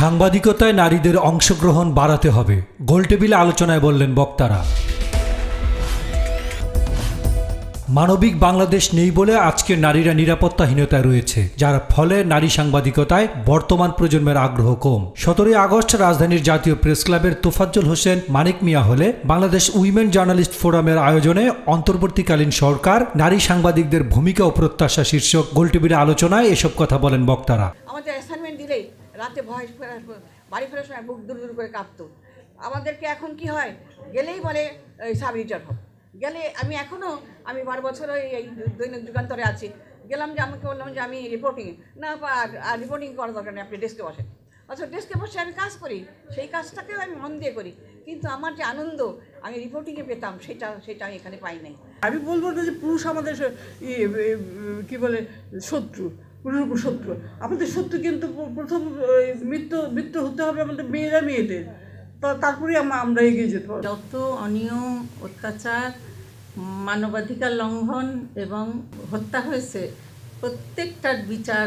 সাংবাদিকতায় নারীদের অংশগ্রহণ বাড়াতে হবে, গোলটেবিলে আলোচনায় বললেন বক্তারা। মানবিক বাংলাদেশ নেই বলে আজকের নারীরা নিরাপত্তাহীনতায় রয়েছে, যার ফলে নারী সাংবাদিকতায় বর্তমান প্রজন্মের আগ্রহ কম। সতেরোই আগস্ট রাজধানীর জাতীয় প্রেস ক্লাবের তোফাজ্জল হোসেন মানিক মিয়া হলে বাংলাদেশ উইমেন জার্নালিস্ট ফোরামের আয়োজনে অন্তর্বর্তীকালীন সরকার নারী সাংবাদিকদের ভূমিকা ও প্রত্যাশা শীর্ষক গোলটেবিলে আলোচনায় এসব কথা বলেন বক্তারা। আমাদের অ্যাসাইনমেন্ট দিলেই রাতে ভয় ফেরার বাড়ি ফেরার সময় বুক দূর দূর করে কাঁপতো। আমাদেরকে এখন কি হয়? গেলেই বলে সাব এডিটর হোক। গেলে আমি এখনও আমি বারো বছর এই দৈনিক যুগান্তরে আছি। গেলাম যে আমাকে বললাম যে আমি রিপোর্টিং না আর রিপোর্টিং করার দরকার নেই, আপনি ডেস্কে বসেন। অথচ ডেস্কে বসে আমি কাজ করি, সেই কাজটাকেও আমি মন দিয়ে করি। কিন্তু আমার যে আনন্দ, আমি রিপোর্টিংয়ে পেতাম, সেটা সেটা আমি এখানে পাই নাই। আমি বলব যে পুরুষ আমাদের কি বলে, শত্রু। উপর শত্রু আমাদের শত্রু কিন্তু প্রথম মৃত্যু মৃত্যু হতে হবে আমাদের মেয়েরা মেয়েদের। তারপরে আমরা এগিয়ে যেতে পারব। যত অনিয়ম, অত্যাচার, মানবাধিকার লঙ্ঘন এবং হত্যা হয়েছে, প্রত্যেকটার বিচার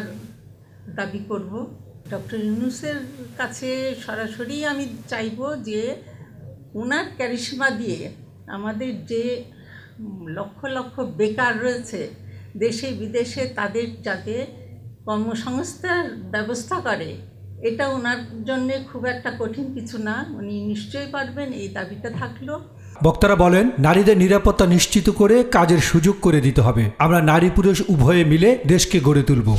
দাবি করব। ডক্টর ইউনুসের কাছে সরাসরি আমি চাইব যে ওনার ক্যারিশমা দিয়ে আমাদের যে লক্ষ লক্ষ বেকার রয়েছে, দেশে বিদেশে তাদের যাতে কর্মসংস্থার ব্যবস্থা করে, এটা ওনার জন্য খুব একটা কঠিন কিছু না, উনি নিশ্চয়ই পারবেন, এই দাবিটা থাকল। বক্তারা বলেন, নারীদের নিরাপত্তা নিশ্চিত করে কাজের সুযোগ করে দিতে হবে। আমরা নারী পুরুষ উভয়ে মিলে দেশকে গড়ে তুলব।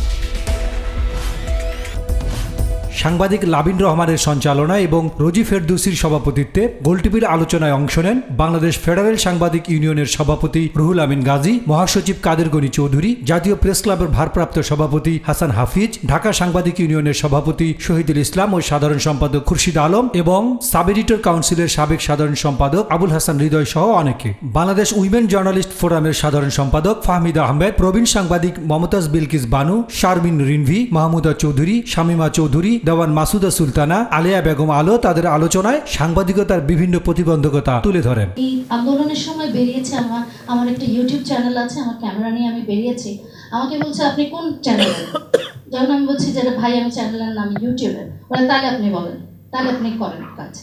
সাংবাদিক লাবিন রহমানের সঞ্চালনায় এবং রোজি ফেরদৌসির সভাপতিত্বে গোলটিভির আলোচনায় অংশ নেন বাংলাদেশ ফেডারেল সাংবাদিক ইউনিয়নের সভাপতি রুহুল আমিন গাজী, মহাসচিব কাদের গনি চৌধুরী, জাতীয় প্রেস ক্লাবের ভারপ্রাপ্ত সভাপতি হাসান হাফিজ, ঢাকা সাংবাদিক ইউনিয়নের সভাপতি শহীদুল ইসলাম ও সাধারণ সম্পাদক খুরশিদ আলম এবং সাব এডিটর কাউন্সিলের সাবেক সাধারণ সম্পাদক আবুল হাসান হৃদয় সহ অনেকে। বাংলাদেশ উইমেন জার্নালিস্ট ফোরামের সাধারণ সম্পাদক ফাহমিদা আহমেদ, প্রবীণ সাংবাদিক মমতাজ বিলকিস বানু, শারমিন রিনভি, মাহমুদা চৌধুরী, শামিমা চৌধুরী দেওয়ান মাসুদা সুলতানা, আলিয়া বেগম আলো তাদের আলোচনায় সাংবাদিকতার বিভিন্ন প্রতিবন্ধকতা তুলে ধরেন। এই আন্দোলনের সময় বেরিয়েছে আমার আমার একটা ইউটিউব চ্যানেল আছে, আমার ক্যামেরা নিয়ে আমি বেরিয়েছি। আমাকে বলছে, আপনি কোন চ্যানেলে যখন আমি বলছি যে ভাই, আমি চ্যানেলের নাম ইউটিউবে বলে, তাহলে আপনি বলেন, তাহলে আপনি করেন কাজ।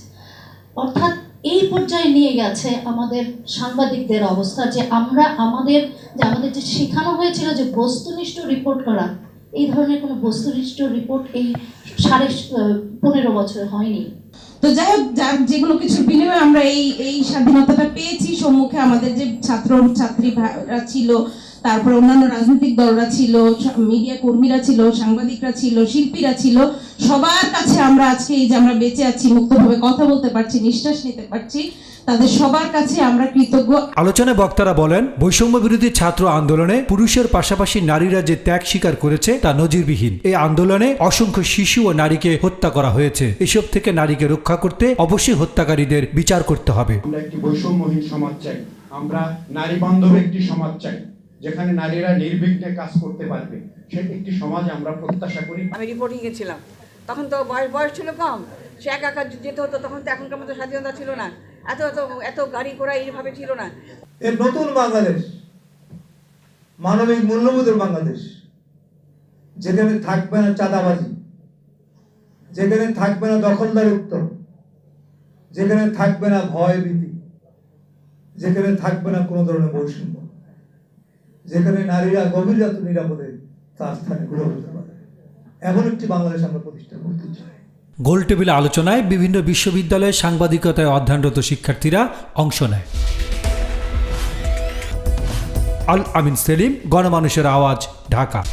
অর্থাৎ এই পর্যায়ে নিয়ে গেছে আমাদের সাংবাদিকদের অবস্থা যে, আমরা আমাদের, যে আমাদের যে শেখানো হয়েছিল যে, বস্তুনিষ্ঠ রিপোর্ট করা এই ধরনের কোনো বস্তুনিষ্ঠ রিপোর্ট এই সাড়ে পনেরো বছর হয়নি। তো যাই হোক যেগুলো কিছু বিনিময়ে আমরা এই এই স্বাধীনতাটা পেয়েছি। সম্মুখে আমাদের যে ছাত্র ছাত্রী ভাইরা ছিল, তারপরে অন্যান্য রাজনৈতিক দলরা ছিল মিডিয়া কর্মীরা ছিল, সাংবাদিকরা ছিল, শিল্পীরা ছিল, সবার কাছে আমরা আজকে এই যে আমরা বেঁচে আছি, মুক্তভাবে কথা বলতে পারছি, নিঃশ্বাস নিতে পারছি তাদের সবার কাছে আমরা কৃতজ্ঞ। আলোচনায় বক্তারা বলেন বৈষম্য বিরোধী ছাত্র আন্দোলনে পুরুষের পাশাপাশি নারীরা যে ত্যাগ স্বীকার করেছে তা নজিরবিহীন। এই আন্দোলনে অসংখ্য শিশু ও নারীকে হত্যা করা হয়েছে। এসব থেকে নারীকে রক্ষা করতে অবশ্যই হত্যাকারীদের বিচার করতে হবে। আমরা একটি বৈষম্যহীন সমাজ চাই। আমরা নারী বান্ধব একটি সমাজ চাই যেখানে নারীরা নির্বিঘ্নে কাজ করতে পারবে। সে একটি সমাজ আমরা প্রত্যাশা করি। আমি রিপোর্টিংয়ে ছিলাম তখন তো বয়স বয়স ছিল কম। সে একা একা যেতে হতো তখন তো এখনকার মতো স্বাধীনতা ছিল না। এত এত এত গাড়ি ঘোড়া এইভাবে ছিল না। এর নতুন বাংলাদেশ, মানবিক মূল্যবোধের বাংলাদেশ, যেখানে থাকবে না চাঁদাবাজি, যেখানে থাকবে না দখলদারিত্ব যেখানে থাকবে না ভয় ভীতি, যেখানে থাকবে না কোনো ধরনের বৈষম্য, যেখানে নারীরা গভীর রাত নিরাপদে তার স্থানে ঘুরে বলতে পারে। এমন একটি বাংলাদেশ আমরা প্রতিষ্ঠা করতে চাই। গোলটেবিল আলোচনায় বিভিন্ন বিশ্ববিদ্যালয়ে সাংবাদিকতায় অধ্যয়নরত শিক্ষার্থীরা অংশ নেয়। আল আমিন সেলিম, গণমানুষের আওয়াজ, ঢাকা।